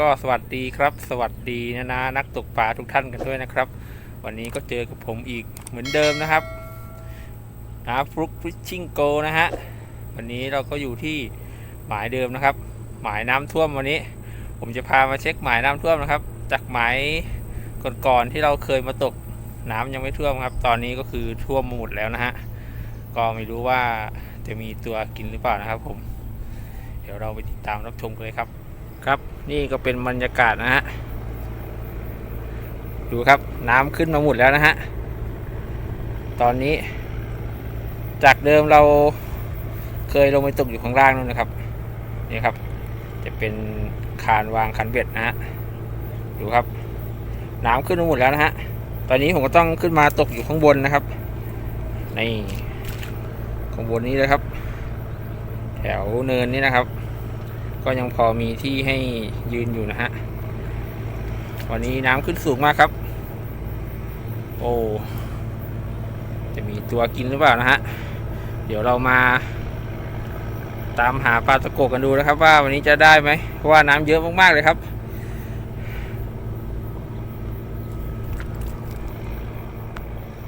ก็สวัสดีครับ สวัสดีนะนะนักตกปลาทุกท่านกันด้วยนะครับ วันนี้ก็เจอกับผมอีกเหมือนเดิมนะครับนะฟลุกฟิชชิ่งโกนะฮะวันนี้เราก็อยู่ที่หมายเดิมนะครับ หมายน้ำท่วมวันนี้ ผมจะพามาเช็คหมายน้ำท่วมนะครับ จากหมายก่อนๆที่เราเคยมาตกน้ำยังไม่ท่วมครับ ตอนนี้ก็คือท่วมหมดแล้วนะฮะก็ไม่รู้ว่าจะมีตัวกินหรือเปล่านะครับผม เดี๋ยวเราไปติดตามรับชมกันเลยครับครับ นี่ก็เป็นบรรยากาศนะฮะ ดูครับน้ำขึ้นมาหมดแล้วนะฮะ ตอนนี้ จากเดิมเราเคยลงไปตกอยู่ข้างล่างนู่นนะครับ นี่ครับ จะเป็นคานวางคันเบ็ดนะฮะ ดูครับ น้ำขึ้นมาหมดแล้วนะฮะ ตอนนี้ผมก็ต้องขึ้นมาตกอยู่ข้างบนนะครับ ในข้างบนนี้เลยครับ แถวเนินนี้นะครับ ก็ยังพอมีที่ให้ยืนอยู่นะฮะ วันนี้น้ำขึ้นสูงมากครับ โอ้ จะมีตัวกินหรือเปล่านะฮะ เดี๋ยวเรามาตามหาปลาตะโกกกันดูนะครับ ว่าวันนี้จะได้ไหม เพราะว่าน้ำเยอะมากๆเลยครับ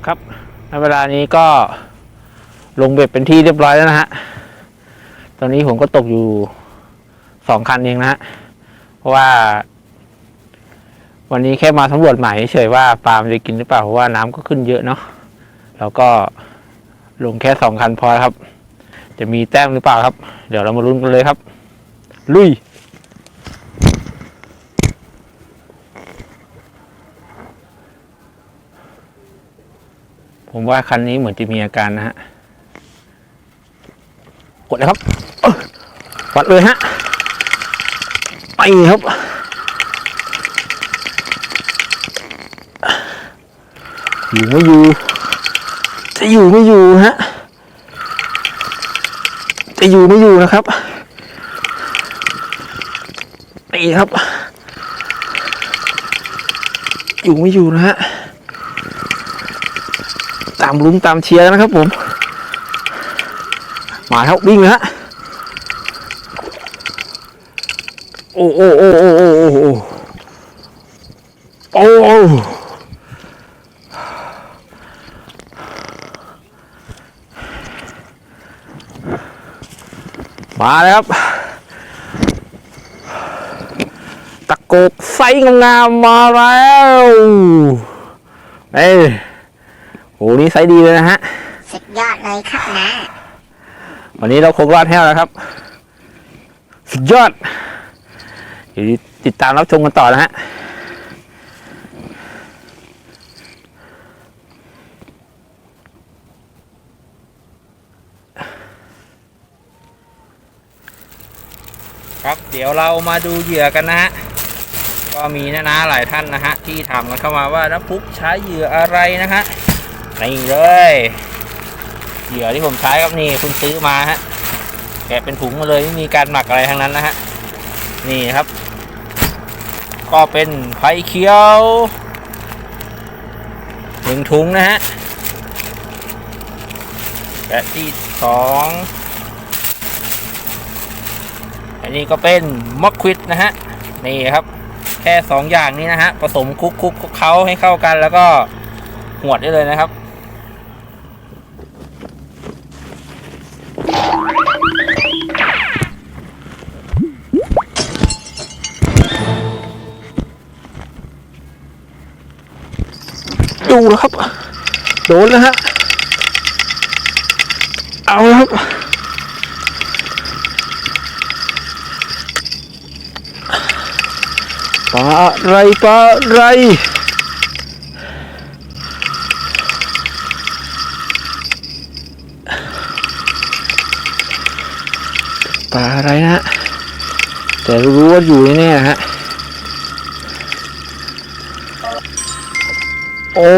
ครับในเวลานี้ก็ลงเบ็ดเป็นที่เรียบร้อยแล้วนะฮะ ตอนนี้ผมก็ตกอยู่ สองคันเองนะฮะเพราะว่า วันนี้แค่มาสำรวจใหมายเฉยว่าปลามันจะกินหรือเปล่าเพราะว่าน้ำก็ขึ้นเยอะเนาะแล้วก็ลงแค่สองคันพอครับ จะมีแต้มหรือเปล่าครับ เดี๋ยวเรามาลุ้นกันเลยครับ ลุยผมว่าคันนี้เหมือนจะมีอาการนะฮะ กดเลยครับ วัดเลยฮะ ครับ อยู่ไม่อยู่ จะอยู่ไม่อยู่ฮะ จะอยู่ไม่อยู่นะครับไปครับ อยู่ไม่อยู่นะฮะ ตามลุ้นตามเชียร์นะครับผม มาครับวิ่งเลยฮะ อ้โอ้โอ้โอ้โอ้โอ้โอ้โอ้โอ้มาเลยครับ ตะโกกไซส์งามๆมาแล้วเอ้ยโหนี่ไซส์ดีเลยนะฮะสุดยอดเลยครับนะ วันนี้เราคงรอดแห้วแล้วครับ สุดยอด เดี๋ยวติดตามรับชมกันต่อนะฮะครับเดี๋ยวเรามาดูเหยื่อกันนะฮะก็มีนะนะหลายท่านนะฮะที่ถามกันเข้ามาว่าน้ำพุกใช้เหยื่ออะไรนะฮะนี่เลยเหยื่อที่ผมใช้ครับนี่คุณซื้อมาฮะแกะเป็นถุงมาเลยไม่มีการหมักอะไรทั้งนั้นนะฮะนี่ครับ ก็เป็นไผ่เขียวหนึ่งถุงนะฮะแบตที่สองอันนี้ก็เป็นมะควิดนะฮะนี่ครับ แค่สองอย่างนี้นะฮะผสมคลุกคุกๆเขาให้เข้ากันแล้วก็หวดได้เลยนะครับ ดูแล้วครับ โดนแล้วฮะ เอาแล้วครับ ปลาอะไรปลาอะไรปลาอะไรนะ แต่รู้ว่าอยู่แน่ๆฮะ โอ้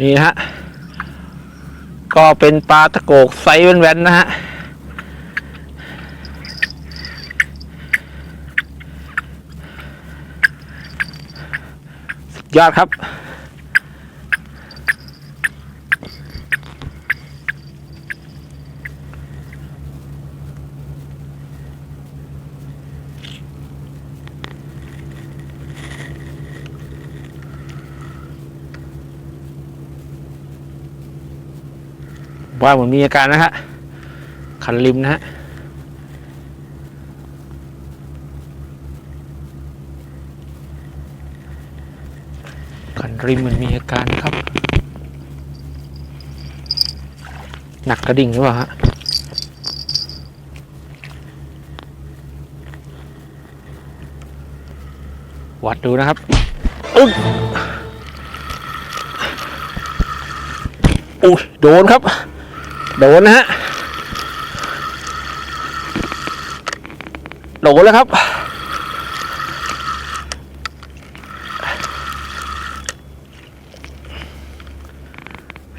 นี่ฮะ ก็เป็นปลาตะโกกไซส์แว่นๆนะฮะ ยอดครับ ว่าเหมือนมีอาการนะฮะ คันริมนะฮะันริมมันมีอาการครับ หนักกระดิ่งหรือเปล่าฮะวัดดูนะครับอึ๊บอุ้ยโดนครับ โดนนะฮะ โดนแล้วครับ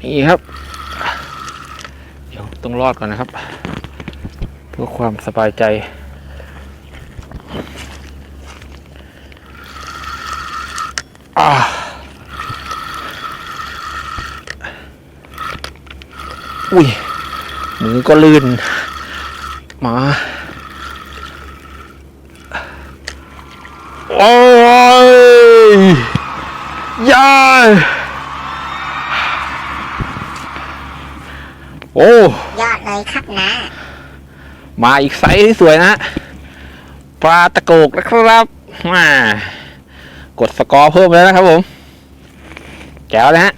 นี่ครับ เดี๋ยวต้องรอดก่อนนะครับ เพื่อความสบายใจอ่าอุ้ยมือก็ลื่น มาโอ้ยยายโอ้ ยอดเลยครับนะ มาอีกไซส์ที่สวยนะฮะปลาตะโกกนะครับมากดสกอร์เพิ่มแล้วนะครับผมแจ๋วนะฮะ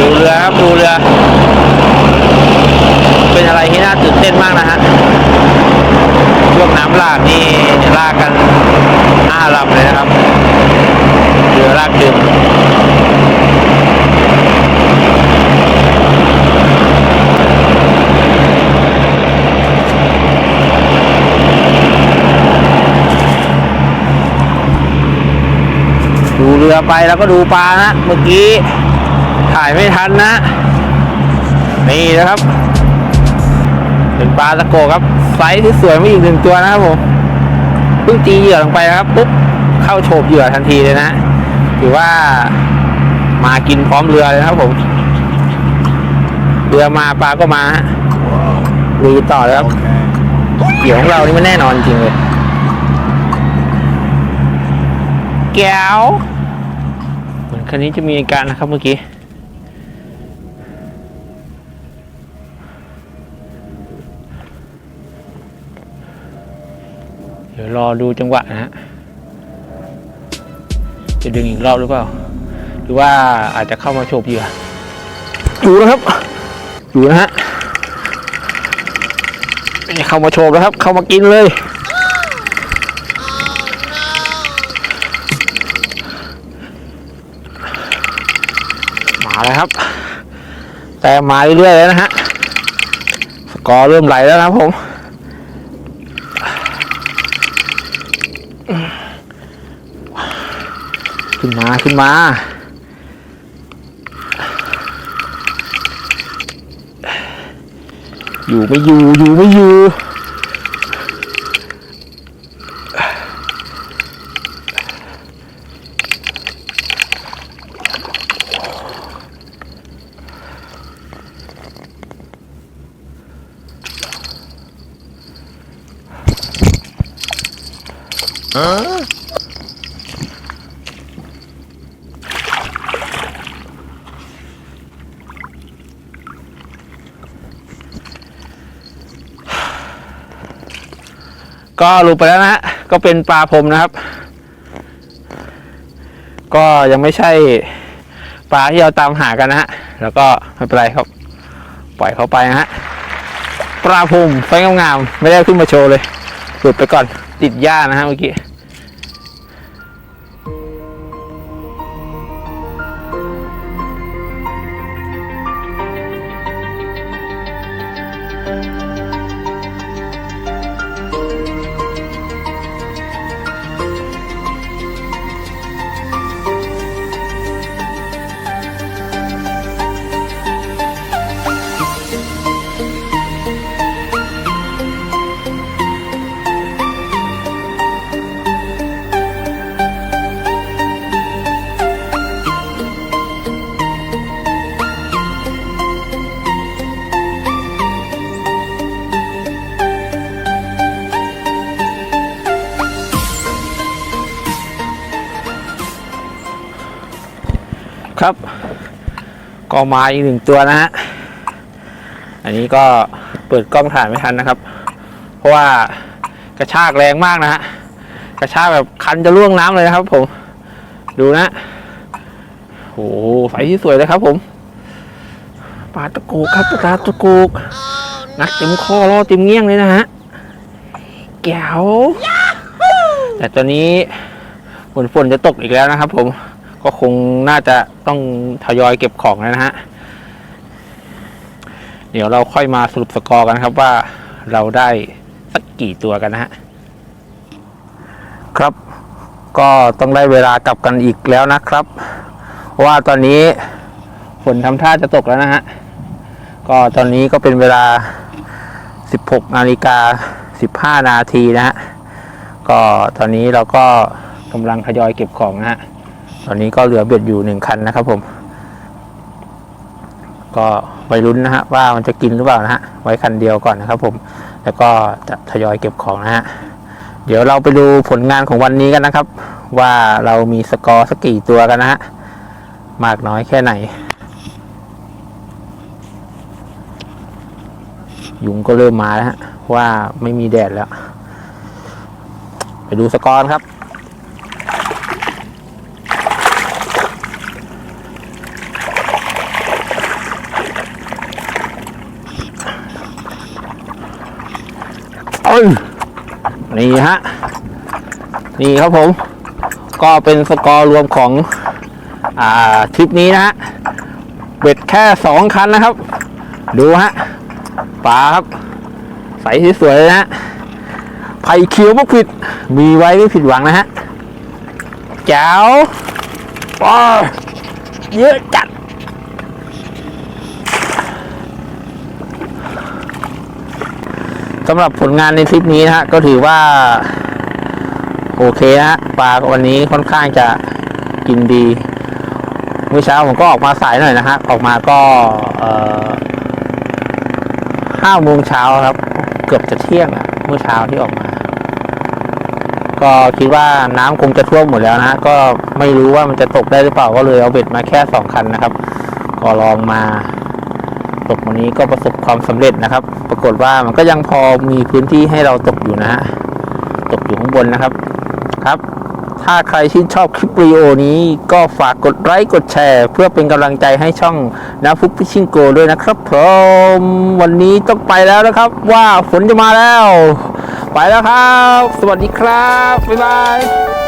ดูเรือครับดูเรือ เป็นอะไรที่น่าตื่น เต้นมากนะฮะช่วงน้ำลากนี่ลากกันห้าลำเลยนะครับเรือลากดึงดูเรือไปแล้วก็ดูปลานะเมื่อกี้ถ่ายไม่ทันนะ นี่นะครับ เป็นปลาตะโกครับไซส์ที่สวยมาอีกหนึ่งตัวนะครับผมเพิ่งตีเหยื่อลงไปนะครับปุ๊บเข้าโฉบเหยื่อทันทีเลยนะถือว่ามากินพร้อมเรือเลยนะครับผม เรือมาปลาก็มาฮะลุยต่อเลยครับเหยื่อของเรานี่มันแน่นอนจริงเลยแก้วเหมือนคันนี้จะมีอาการนะครับเมื่อกี้ ดี๋ยวรอดูจังหวะนะฮะจะดึงอีกรอบหรือเปล่า หรือว่าอาจจะเข้ามาโฉบเหยื่ออยู่นะครับอยู่นะฮะเข้ามาโฉบแล้วครับ เข้ามากินเลยมาแล้วครับ แต่มาเรื่อยๆแล้วนะฮะสกอร์เริ่มไหลแล้วนะครับผม ขึ้นมาขึ้นมา อยู่ไม่อยู่อยู่ไม่อยู่ ก็หลุดไปแล้วนะฮะก็เป็นปลาพรมนะครับ ก็ยังไม่ใช่ปลาที่เราตามหากันนะฮะแล้วก็ไม่เป็นไรครับ ปล่อยเขาไปนะฮะปลาพรมไฟงามๆไม่ได้ขึ้นมาโชว์เลยหลุดไปก่อนติดหญ้านะฮะเมื่อกี้ ก็มาอีกหนึ่งตัวนะฮะ อันนี้ก็เปิดกล้องถ่ายไม่ทันนะครับ เพราะว่ากระชากแรงมากนะฮะ กระชากแบบคันจะล่วงน้ำเลยนะครับผม ดูนะ โอ้โหใสที่สวยเลยครับผม ปลาตะโกกครับปลาตะโกกนักเต็มคอล่อเต็มเงี้ยงเลยนะฮะแก้วแต่ตอนนี้ฝนฝนจะตกอีกแล้วนะครับผม ก็คงน่าจะต้องทยอยเก็บของแล้วนะฮะ เดี๋ยวเราค่อยมาสรุปสกอร์กันครับว่าเราได้สักกี่ตัวกันนะฮะ ครับก็ต้องได้เวลากลับกันอีกแล้วนะครับว่าตอนนี้ฝนทำท่าจะตกแล้วนะฮะ ก็ตอนนี้ก็เป็นเวลา 16นาฬิกา15 นาทีนะฮะ ก็ตอนนี้เราก็กำลังทยอยเก็บของนะฮะ ตอนนี้ก็เหลือเบ็ดอยู่หนึ่งคันนะครับผม ก็ไว้ลุ้นนะฮะว่ามันจะกินหรือเปล่านะฮะไว้คันเดียวก่อนนะครับ ผม แล้วก็จะทยอยเก็บของนะฮะเดี๋ยวเราไปดูผลงานของวันนี้กันนะครับ ว่าเรามีสกอร์สักกี่ตัวกันนะฮะมากน้อยแค่ไหน ยุงก็เริ่มมาแล้วฮะว่าไม่มีแดดแล้ว ไปดูสกอร์ครับ นี่ฮะ นี่ครับผม ก็เป็นสกอร์รวมของ อ่าทริปนี้นะฮะ เบ็ดแค่สองคันนะครับ ดูฮะปลาครับ ใสที่สวยเลยนะฮะไผ่เขียวมะผิด มีไว้ไม่ผิดหวังนะฮะแจ๋วว้าเยอะจัด สำหรับผลงานในทริปนี้นะฮะก็ถือว่า โอเคนะฮะปลาวันนี้ค่อนข้างจะกินดีเมื่อเช้าผมก็ออกมาสายหน่อยนะฮะออกมาก็ห้าโมงเช้าครับ เกือบจะเที่ยงอะเมื่อเช้าที่ออกมา ก็คิดว่าน้ำคงจะท่วมหมดแล้วนะฮะก็ไม่รู้ว่ามันจะตกได้หรือเปล่าก็เลยเอาเบ็ดมาแค่สองคันนะครับ ก็ลองมา ตกวันนี้ก็ประสบความสำเร็จนะครับ ปรากฏว่ามันก็ยังพอมีพื้นที่ให้เราตกอยู่นะฮะตกอยู่ข้างบนนะครับครับ ถ้าใครชื่นชอบคลิปวิดีโอนี้ก็ฝากกดไลค์กดแชร์ เพื่อเป็นกำลังใจให้ช่องนาฟุกพิชิงโกด้วยนะครับผมวันนี้ต้องไปแล้วนะครับ ว่าฝนจะมาแล้ว ไปแล้วครับ สวัสดีครับ บ๊ายบาย